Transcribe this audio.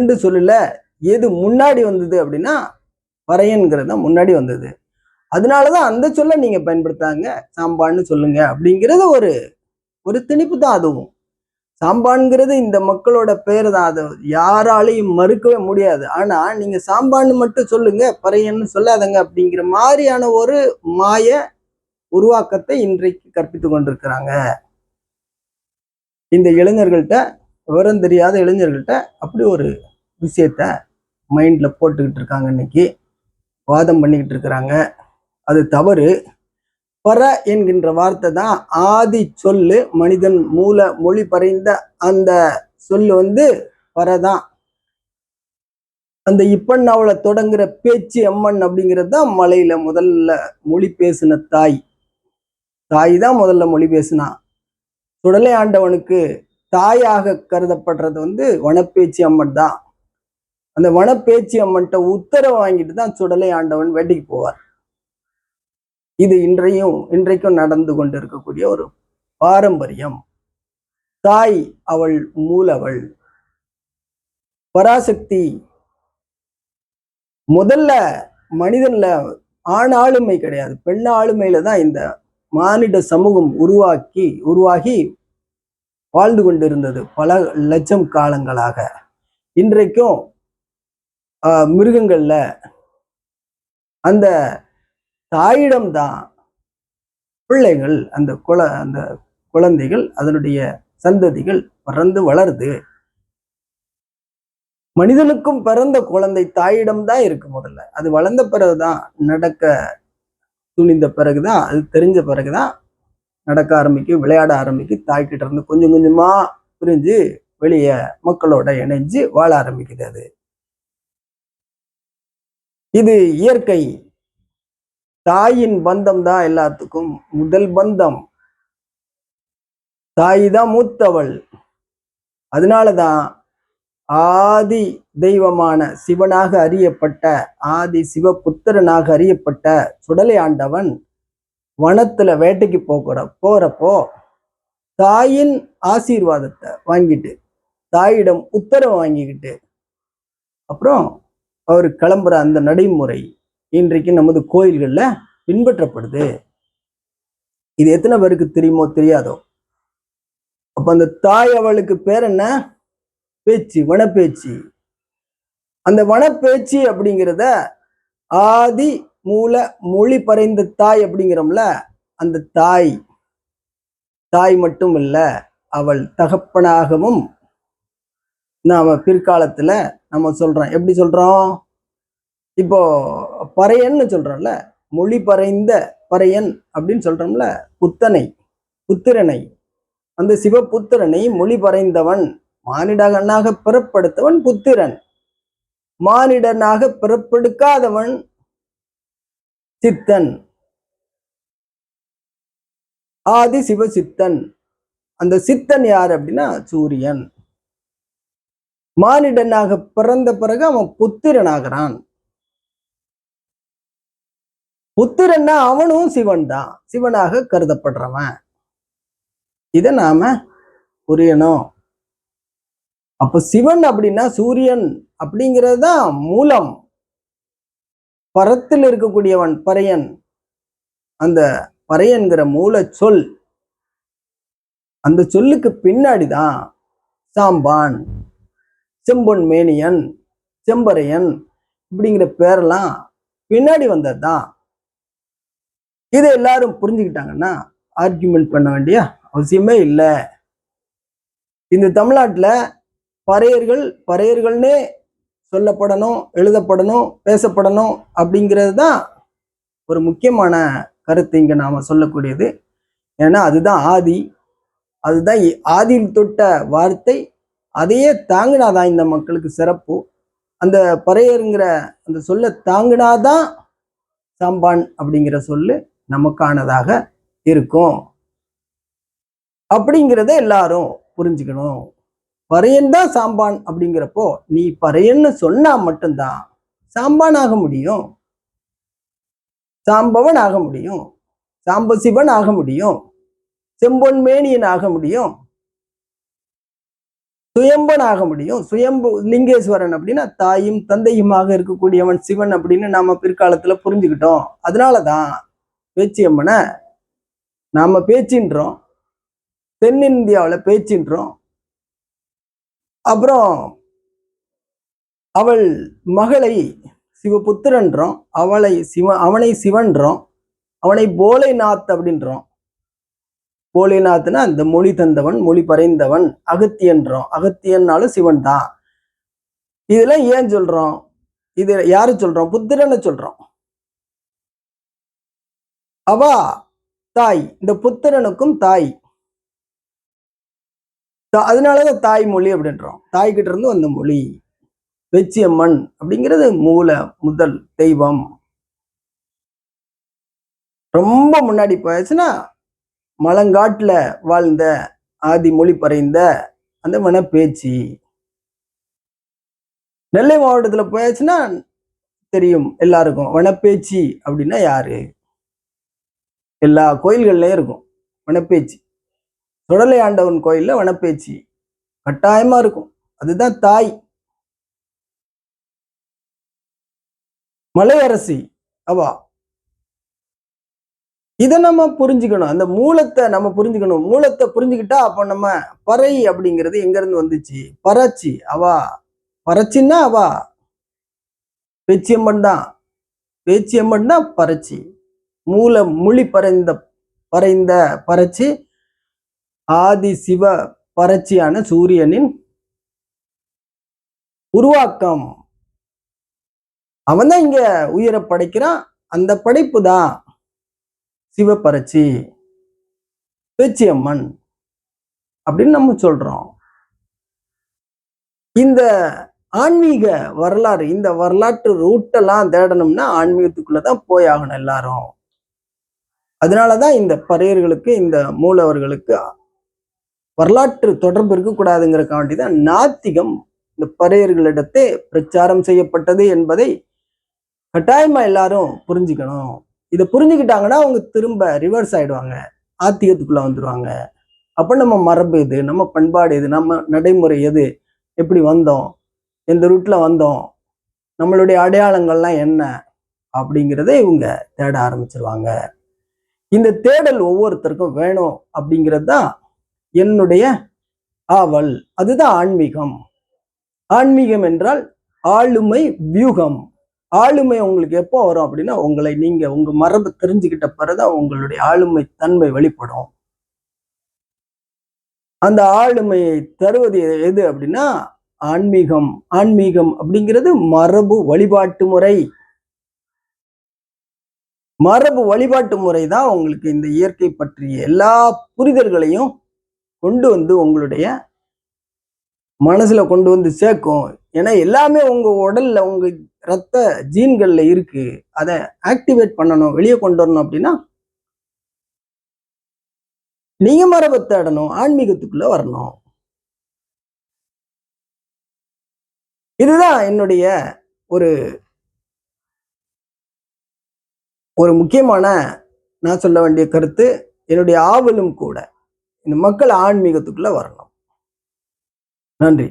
ரெண்டு சொல்லல எது முன்னாடி வந்தது அப்படின்னா பறையன்கிறது தான் முன்னாடி வந்தது. அதனாலதான் அந்த சொல்ல நீங்க பயன்படுத்தாங்க சாம்பான்னு சொல்லுங்க அப்படிங்கிறது ஒரு ஒரு திணிப்பு தான் அதுவும். சாம்பான்ங்கிறது இந்த மக்களோட பெயர் தான் அது யாராலையும் மறுக்கவே முடியாது. ஆனா நீங்க சாம்பான்னு மட்டும் சொல்லுங்க பறையன்னு சொல்லாதங்க அப்படிங்கிற மாதிரியான ஒரு மாய உருவாக்கத்தை இன்றைக்கு கற்பித்து கொண்டிருக்கிறாங்க. இந்த இளைஞர்கள்ட்ட விவரம் தெரியாத இளைஞர்கள்ட்ட அப்படி ஒரு விஷயத்த மைண்டில் போட்டுக்கிட்டு இருக்காங்க இன்னைக்கு. வாதம் பண்ணிக்கிட்டு இருக்கிறாங்க. அது தவறு. பர என்கின்ற வார்த்தை தான் ஆதி சொல்லு மனிதன் மூல மொழி பறைந்த அந்த சொல்லு வந்து பறதான் அந்த இப்பண்ணாவில் தொடங்குற பேச்சு அம்மன் அப்படிங்கிறது தான் மலையில முதல்ல மொழி பேசின தாய். தாய் தான் முதல்ல மொழி பேசினா. சுடலை ஆண்டவனுக்கு தாயாக கருதப்படுறது வந்து வனப்பேச்சு அம்மன் தான். அந்த வனப்பேச்சி அம்மன்கிட்ட உத்தரவு வாங்கிட்டு தான் சுடலை ஆண்டவன் வேட்டைக்கு போவார். இது இன்றையும் இன்றைக்கும் நடந்து கொண்டிருக்கக்கூடிய ஒரு பாரம்பரியம். தாய் அவள் மூலவள் பராசக்தி முதல்ல மனிதன்ல ஆண் ஆளுமை கிடையாது. பெண் ஆளுமையில தான் இந்த மானிட சமூகம் உருவாக்கி உருவாகி வாழ்ந்து கொண்டிருந்தது பல லட்சம் காலங்களாக. இன்றைக்கும் மிருகங்கள்ல அந்த தாயிடம்தான் பிள்ளைகள் அந்த குல அந்த குழந்தைகள் அதனுடைய சந்ததிகள் பிறந்து வளருது. மனிதனுக்கும் பிறந்த குழந்தை தாயிடம்தான் இருக்கு முதல்ல. அது வளர்ந்த பிறகுதான் நடக்க துணிந்த பிறகுதான் அது தெரிஞ்ச பிறகுதான் நடக்க ஆரம்பிக்கும் விளையாட ஆரம்பிக்கும் தாய்கிட்ட இருந்து கொஞ்சம் கொஞ்சமா பிரிஞ்சு வெளியே மக்களோட இணைஞ்சு வாழ ஆரம்பிக்குது அது. இது இயற்கை. தாயின் பந்தம் தான் எல்லாத்துக்கும் முதல் பந்தம். தாய் தான் மூத்தவள். அதனாலதான் ஆதி தெய்வமான சிவனாக அறியப்பட்ட ஆதி சிவபுத்திரனாக அறியப்பட்ட சுடலை ஆண்டவன் வனத்துல வேட்டைக்கு போகிற போறப்போ தாயின் ஆசீர்வாதத்தை வாங்கிட்டு தாயிடம் உத்தரவு வாங்கிக்கிட்டு அப்புறம் அவர் கிளம்புற அந்த நடைமுறை இன்றைக்கு நமது கோயில்கள்ல பின்பற்றப்படுது. இது எத்தனை பேருக்கு தெரியுமோ தெரியாதோ? அப்ப அந்த தாய் அவளுக்கு பேர் என்ன? பேச்சு வனப்பேச்சு. அந்த வனப்பேச்சு அப்படிங்கிறத ஆதி மூல மொழி பறைந்த தாய் அப்படிங்கிறோம்ல அந்த தாய். தாய் மட்டும் இல்ல அவள் தகப்பனாகவும் நாம் பிற்காலத்தில் நம்ம சொல்கிறோம் எப்படி சொல்கிறோம் இப்போ பறையன்னு சொல்றோம்ல மொழி பறைந்த பறையன் அப்படின்னு சொல்றோம்ல புத்தனை புத்திரனை. அந்த சிவபுத்திரனை மொழி பறைந்தவன் மானிடனாக பிறப்படுத்தவன் புத்திரன். மானிடனாக பிறப்பெடுக்காதவன் சித்தன். ஆதி சிவசித்தன். அந்த சித்தன் யார் அப்படின்னா சூரியன். மானிடனாக பிறந்த பிறகு அவன் புத்திரனாகிறான். புத்திரன்னா அவனும் சிவன் தான். சிவனாக கருதப்படுறவன். இதை நாம புரியணும். அப்ப சிவன் அப்படின்னா சூரியன் அப்படிங்கிறது தான் மூலம். பரத்தில் இருக்கக்கூடியவன் பறையன். அந்த பறையன்கிற மூல சொல். அந்த சொல்லுக்கு பின்னாடிதான் சாம்பான். செம்பொன் மேனியன் செம்பரையன் இப்படிங்கிற பேரெல்லாம் பின்னாடி வந்தது தான் இதை எல்லாரும் புரிஞ்சுக்கிட்டாங்கன்னா ஆர்கியூமெண்ட் பண்ண வேண்டிய அவசியமே இல்லை. இந்த தமிழ்நாட்டில் பறையர்கள் பறையர்கள்னே சொல்லப்படணும் எழுதப்படணும் பேசப்படணும் அப்படிங்கிறது தான் ஒரு முக்கியமான கருத்து இங்கே நாம் சொல்லக்கூடியது. ஏன்னா அதுதான் ஆதி அதுதான் ஆதியில் தொட்ட வார்த்தை அதையே தாங்கினாதான் இந்த மக்களுக்கு சிறப்பு. அந்த பறையருங்கிற அந்த சொல்ல தாங்கினாதான் சாம்பான் அப்படிங்கிற சொல்லு நமக்கானதாக இருக்கும். அப்படிங்கிறத எல்லாரும் புரிஞ்சுக்கணும். பறையன் தான் சாம்பான் அப்படிங்கிறப்போ நீ பறையன்னு சொன்னா மட்டும்தான் சாம்பான் ஆக முடியும். சாம்பவன் ஆக முடியும். சாம்பசிவன் ஆக முடியும். செம்பொன் மேனியன் ஆக முடியும். சுயம்பன் ஆக முடியும் சுயம்பு லிங்கேஸ்வரன் அப்படின்னா தாயும் தந்தையுமாக இருக்கக்கூடியவன் சிவன் அப்படின்னு நாம பிற்காலத்துல புரிஞ்சுக்கிட்டோம். அதனாலதான் பேச்சியம்மனை நாம பேச்சின்றோம். தென்னிந்தியாவில் பேச்சின்றோம். அப்புறம் அவள் மகளை சிவபுத்திரன்றோம். அவளை சிவ அவனை சிவன்றோம். அவனை போலைநாத் அப்படின்றோம். போலிநாத்னா அந்த மொழி தந்தவன் மொழி பறைந்தவன் அகத்தியன்றோம் அகத்தியன்னாலும் சிவன் தான். இதெல்லாம் ஏன் சொல்றோம்? இது யாரு சொல்றோம்? புத்திரனை சொல்றோம். அவா தாய். இந்த புத்திரனுக்கும் தாய். அதனாலதான் தாய் மொழி அப்படின்றோம். தாய்கிட்ட இருந்து வந்த மொழி. வெச்சியம்மன் அப்படிங்கிறது மூல முதல் தெய்வம். ரொம்ப முன்னாடி போயாச்சுன்னா மலங்காட்டுல வாழ்ந்த ஆதி மொழி பறைந்த அந்த வனப்பேச்சி நெல்லை மாவட்டத்தில் போயாச்சுன்னா தெரியும் எல்லாருக்கும். வனப்பேச்சி அப்படின்னா யாரு? எல்லா கோயில்கள்லயும் இருக்கும் வனப்பேச்சி தொடலை ஆண்டவன் கோயிலில் வனப்பேச்சி கட்டாயமாக இருக்கும். அதுதான் தாய். மலையரசி அவா. இதை நம்ம புரிஞ்சுக்கணும். அந்த மூலத்தை நம்ம புரிஞ்சுக்கணும். மூலத்தை புரிஞ்சுக்கிட்டா அப்போ நம்ம பறை அப்படிங்கிறது எங்க இருந்து வந்துச்சு? பறச்சி. அவா. பறச்சின்னா அவா. பேச்சியம்மன் தான். பேச்சியம்மன் தான் பறச்சி. மூல மொழி பறைந்த பறைந்த பறச்சி. ஆதி சிவ பறச்சியான சூரியனின் உருவாக்கம். அவன் தான் இங்க உயிரை படைக்கிறான். அந்த படைப்பு தான். சிவப்பரச்சி பேச்சியம்மன் அப்படின்னு நம்ம சொல்றோம். இந்த ஆன்மீக வரலாறு இந்த வரலாற்று ரூட்டெல்லாம் தேடணும்னா ஆன்மீகத்துக்குள்ளதான் போய் ஆகணும் எல்லாரும். அதனாலதான் இந்த பறையர்களுக்கு இந்த மூலவர்களுக்கு வரலாற்று தொடர்பு இருக்கக்கூடாதுங்கிறக்காண்டி தான் நாத்திகம் இந்த பறையர்களிடத்தே பிரச்சாரம் செய்யப்பட்டது என்பதை கட்டாயமா எல்லாரும் புரிஞ்சுக்கணும். இதை புரிஞ்சுக்கிட்டாங்கன்னா அவங்க திரும்ப ரிவர்ஸ் ஆயிடுவாங்க. ஆத்தியத்துக்குள்ள வந்துடுவாங்க அப்ப நம்ம மரபு இது நம்ம பண்பாடு இது நம்ம நடைமுறை எது? எப்படி வந்தோம்? எந்த ரூட்ல வந்தோம்? நம்மளுடைய அடையாளங்கள்லாம் என்ன? அப்படிங்கிறத இவங்க தேட ஆரம்பிச்சிருவாங்க. இந்த தேடல் ஒவ்வொருத்தருக்கும் வேணும் அப்படிங்கிறது தான் என்னுடைய ஆவல். அதுதான் ஆன்மீகம். ஆன்மீகம் என்றால் ஆளுமை வியூகம். ஆளுமை உங்களுக்கு எப்போ வரும் அப்படின்னா உங்களை நீங்க உங்க மரபு தெரிஞ்சுக்கிட்ட பிறகுதான் உங்களுடைய ஆளுமை தன்மை வெளிப்படும். அந்த ஆளுமையை தருவது எது அப்படின்னா ஆன்மீகம். ஆன்மீகம் அப்படிங்கிறது மரபு வழிபாட்டு முறை. மரபு வழிபாட்டு முறை தான் உங்களுக்கு இந்த இயற்கை பற்றிய எல்லா புரிதல்களையும் கொண்டு வந்து உங்களுடைய மனசுல கொண்டு வந்து சேர்க்கும். ஏன்னா எல்லாமே உங்க உடல்ல உங்கள் ரத்த ஜீன்கள்ல இருக்கு. அதை ஆக்டிவேட் பண்ணணும். வெளியே கொண்டு வரணும் அப்படின்னா நீங்க மரபை தேடணும். ஆன்மீகத்துக்குள்ள வரணும். இதுதான் என்னுடைய ஒரு ஒரு முக்கியமான நான் சொல்ல வேண்டிய கருத்து. என்னுடைய ஆவலும் கூட. இந்த மக்கள் ஆன்மீகத்துக்குள்ள வரணும். நன்றி